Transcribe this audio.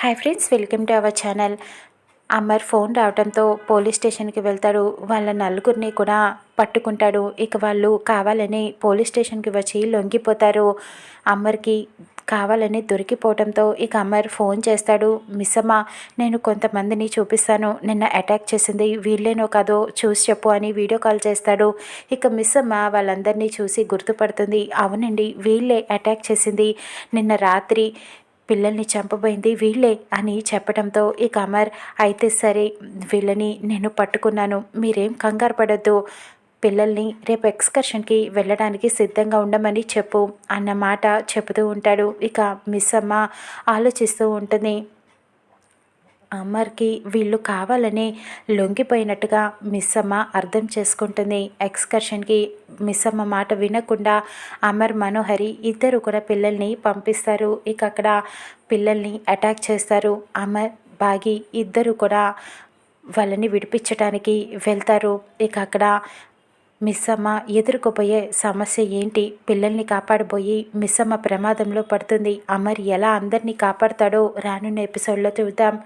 Hi friends welcome to our channel. Amar phone రావడంతో police స్టేషన్కి వెళ్తాడు. వాళ్ళ నలుగురిని కూడా పట్టుకుంటాడు. ఇక వాళ్ళు కావాలని పోలీస్ స్టేషన్కి వచ్చి లొంగిపోతారు. అమర్కి కావాలని దొరికిపోవడంతో ఇక అమర్ ఫోన్ చేస్తాడు. మిస్సమ్మ నేను కొంతమందిని చూపిస్తాను. నిన్న అటాక్ చేసింది వీళ్ళేనో కాదో చూసి చెప్పు అని వీడియో కాల్ చేస్తాడు. ఇక మిస్సమ్మ వాళ్ళందరినీ చూసి గుర్తుపడుతుంది. అవునండి వీళ్ళే అటాక్ చేసింది. నిన్న రాత్రి పిల్లల్ని చంపబోయింది వీళ్ళే అని చెప్పడంతో ఇక అమర్ అయితే సరే వీళ్ళని నేను పట్టుకున్నాను. మీరేం కంగారు పడద్దు. పిల్లల్ని రేపు ఎక్స్కర్షన్కి వెళ్ళడానికి సిద్ధంగా ఉండమని చెప్పు అన్న మాట చెబుతూ ఉంటాడు. ఇక మిస్ అమ్మ ఆలోచిస్తూ ఉంటుంది. అమర్కి వీళ్ళు కావాలని లొంగిపోయినట్టుగా మిస్సమ్మ అర్థం చేసుకుంటుంది. ఎక్స్కర్షన్కి మిస్ అమ్మ మాట వినకుండా అమర్ మనోహరి ఇద్దరు కూడా పిల్లల్ని పంపిస్తారు. ఇక అక్కడ పిల్లల్ని అటాక్ చేస్తారు. అమర్ బాగి ఇద్దరు కూడా వాళ్ళని విడిపించడానికి వెళ్తారు. ఇక అక్కడ మిస్సమ్మ ఎదుర్కోబోయే సమస్య ఏంటి? పిల్లల్ని కాపాడబోయి మిస్సమ్మ ప్రమాదంలో పడుతుంది. అమర్ ఎలా అందరినీ కాపాడతాడో రానున్న ఎపిసోడ్లో చూద్దాం.